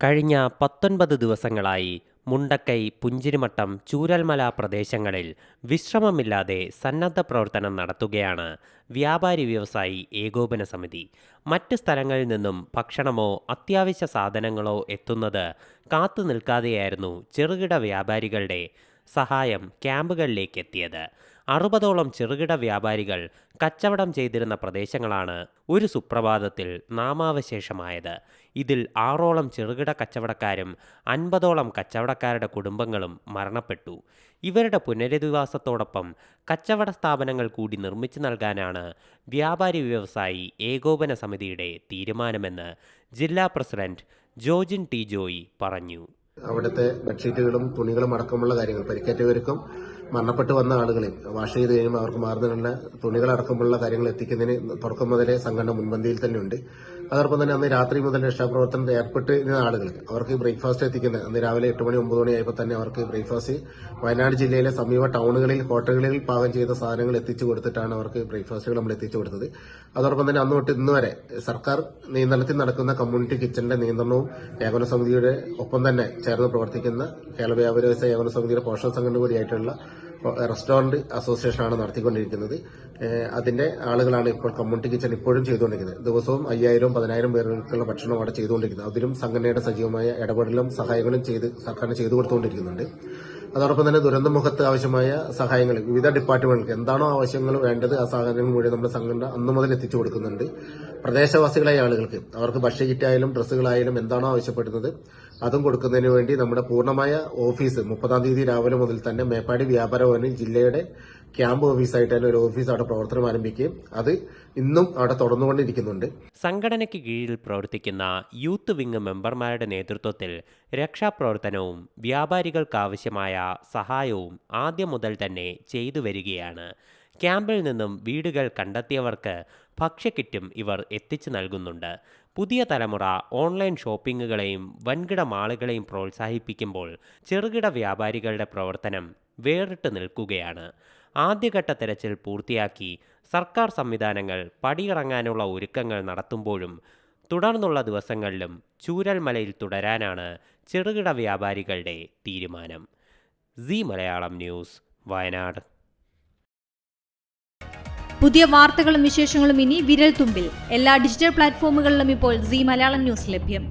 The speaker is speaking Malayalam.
കഴിഞ്ഞ പത്തൊൻപത് ദിവസങ്ങളായി മുണ്ടക്കൈ പുഞ്ചിരിമട്ടം ചൂരൽമല പ്രദേശങ്ങളിൽ വിശ്രമമില്ലാതെ സന്നദ്ധ പ്രവർത്തനം നടത്തുകയാണ് വ്യാപാരി വ്യവസായി ഏകോപന സമിതി. മറ്റ് സ്ഥലങ്ങളിൽ നിന്നും ഭക്ഷണമോ അത്യാവശ്യ സാധനങ്ങളോ എത്തുന്നത് കാത്തു നിൽക്കാതെയായിരുന്നു ചെറുകിട വ്യാപാരികളുടെ സഹായം ക്യാമ്പുകളിലേക്ക് എത്തിയത് അറുപതോളം ചെറുകിട വ്യാപാരികൾ കച്ചവടം ചെയ്തിരുന്ന പ്രദേശങ്ങളാണ് ഒരു സുപ്രഭാതത്തിൽ നാമാവശേഷമായത്. ഇതിൽ ആറോളം ചെറുകിട കച്ചവടക്കാരും അൻപതോളം കച്ചവടക്കാരുടെ കുടുംബങ്ങളും മരണപ്പെട്ടു. ഇവരുടെ പുനരധിവാസത്തോടൊപ്പം കച്ചവട സ്ഥാപനങ്ങൾ കൂടി നിർമ്മിച്ചു നൽകാനാണ് വ്യാപാരി വ്യവസായി ഏകോപന സമിതിയുടെ തീരുമാനമെന്ന് ജില്ലാ പ്രസിഡന്റ് ജോജിൻ ടി ജോയി പറഞ്ഞു. അവിടുത്തെ ബെഡ്ഷീറ്റുകളും തുണികളും അടക്കമുള്ള കാര്യങ്ങൾ പരിക്കേറ്റവർക്കും മരണപ്പെട്ടു വന്ന ആളുകളെ വാഷ് ചെയ്ത് കഴിയുമ്പോൾ അവർക്ക് മാറുന്നതിനുള്ള തുണികളടക്കമുള്ള കാര്യങ്ങൾ എത്തിക്കുന്നതിന് തുടക്കം മുതലേ സംഘടന മുൻപന്തിയിൽ തന്നെയുണ്ട്. അതോടൊപ്പം തന്നെ അന്ന് രാത്രി മുതൽ രക്ഷാപ്രവർത്തനത്തിൽ ഏർപ്പെട്ടിരുന്ന ആളുകൾ അവർക്ക് ബ്രേക്ക്ഫാസ്റ്റ് എത്തിക്കുന്നത് അന്ന് രാവിലെ എട്ട് മണി ഒമ്പത് മണി ആയപ്പോൾ തന്നെ അവർക്ക് ബ്രേക്ക്ഫാസ്റ്റ് വയനാട് ജില്ലയിലെ സമീപ ടൗണുകളിൽ ഹോട്ടലുകളിൽ പാകം ചെയ്ത സാധനങ്ങൾ എത്തിച്ചു കൊടുത്തിട്ടാണ് അവർക്ക് ബ്രേക്ക്ഫാസ്റ്റുകൾ നമ്മൾ എത്തിച്ചു കൊടുത്തത്. അതോടൊപ്പം തന്നെ അന്ന് തൊട്ട് ഇന്ന് വരെ സർക്കാർ നിയന്ത്രണത്തിൽ നടക്കുന്ന കമ്മ്യൂണിറ്റി കിച്ചന്റെ നിയന്ത്രണവും ഏകോപന സമിതിയുടെ ഒപ്പം തന്നെ ചേർന്ന് പ്രവർത്തിക്കുന്ന കേരള വ്യാപാര വ്യവസായ ഏകോപന സമിതിയുടെ പോഷക സംഘടന കൂടിയായിട്ടുള്ള റെസ്റ്റോറന്റ് അസോസിയേഷനാണ് നടത്തിക്കൊണ്ടിരിക്കുന്നത്. അതിന്റെ ആളുകളാണ് ഇപ്പോൾ കമ്മ്യൂണിറ്റി കിച്ചൺ ഇപ്പോഴും ചെയ്തുകൊണ്ടിരിക്കുന്നത്. ദിവസവും അയ്യായിരം പതിനായിരം പേർക്കുള്ള ഭക്ഷണം അവിടെ ചെയ്തുകൊണ്ടിരിക്കുന്നത് അതിലും സംഘടനയുടെ സജീവമായ ഇടപെടലും സഹായങ്ങളും ചെയ്ത് സർക്കാരിന് ചെയ്തു കൊടുത്തുകൊണ്ടിരിക്കുന്നുണ്ട്. അതോടൊപ്പം തന്നെ ദുരന്തമുഖത്ത് ആവശ്യമായ സഹായങ്ങൾ വിവിധ ഡിപ്പാർട്ട്മെന്റുകൾക്ക് എന്താണോ ആവശ്യങ്ങൾ വേണ്ടത് ആ സാഹചര്യങ്ങൾ മുഴുവൻ നമ്മുടെ സംഘടന അന്നു മുതൽ എത്തിച്ചു കൊടുക്കുന്നുണ്ട്. പ്രദേശവാസികളായ ആളുകൾക്ക് അവർക്ക് ഭക്ഷ്യകിറ്റായാലും ഡ്രസ്സുകളായാലും എന്താണോ ആവശ്യപ്പെടുന്നത് അതും കൊടുക്കുന്നതിന് വേണ്ടി നമ്മുടെ പൂർണമായ ഓഫീസ് മുപ്പതാം തീയതി രാവിലെ മുതൽ തന്നെ മേപ്പാടി വ്യാപാര ഭവനിൽ ജില്ലയുടെ ക്യാമ്പ് ഓഫീസായിട്ട് തന്നെ ഒരു ഓഫീസ് അവിടെ പ്രവർത്തനം ആരംഭിക്കുകയും അത് ഇന്നും അവിടെ തുടർന്നുകൊണ്ടിരിക്കുന്നുണ്ട്. സംഘടനയ്ക്ക് കീഴിൽ പ്രവർത്തിക്കുന്ന യൂത്ത് വിങ് മെമ്പർമാരുടെ നേതൃത്വത്തിൽ രക്ഷാപ്രവർത്തനവും വ്യാപാരികൾക്കാവശ്യമായ സഹായവും ആദ്യം മുതൽ തന്നെ ചെയ്തു വരികയാണ്. ക്യാമ്പിൽ നിന്നും വീടുകൾ കണ്ടെത്തിയവർക്ക് ഭക്ഷ്യക്കിറ്റും ഇവർ എത്തിച്ചു നൽകുന്നുണ്ട്. പുതിയ തലമുറ ഓൺലൈൻ ഷോപ്പിങ്ങുകളെയും വൻകിട മാളുകളെയും പ്രോത്സാഹിപ്പിക്കുമ്പോൾ ചെറുകിട വ്യാപാരികളുടെ പ്രവർത്തനം വേറിട്ട് നിൽക്കുകയാണ്. ആദ്യഘട്ട തെരച്ചിൽ പൂർത്തിയാക്കി സർക്കാർ സംവിധാനങ്ങൾ പടിയിറങ്ങാനുള്ള ഒരുക്കങ്ങൾ നടത്തുമ്പോഴും തുടർന്നുള്ള ദിവസങ്ങളിലും ചൂരൽമലയിൽ തുടരാനാണ് ചെറുകിട വ്യാപാരികളുടെ തീരുമാനം. C Malayalam news Wayanad. പുതിയ വാർത്തകളും വിശേഷങ്ങളും ഇനി വിരൽ തുമ്പിൽ എല്ലാ ഡിജിറ്റൽ പ്ലാറ്റ്ഫോമുകളിലും ഇപ്പോൾ സി മലയാളം ന്യൂസ് ലഭ്യം.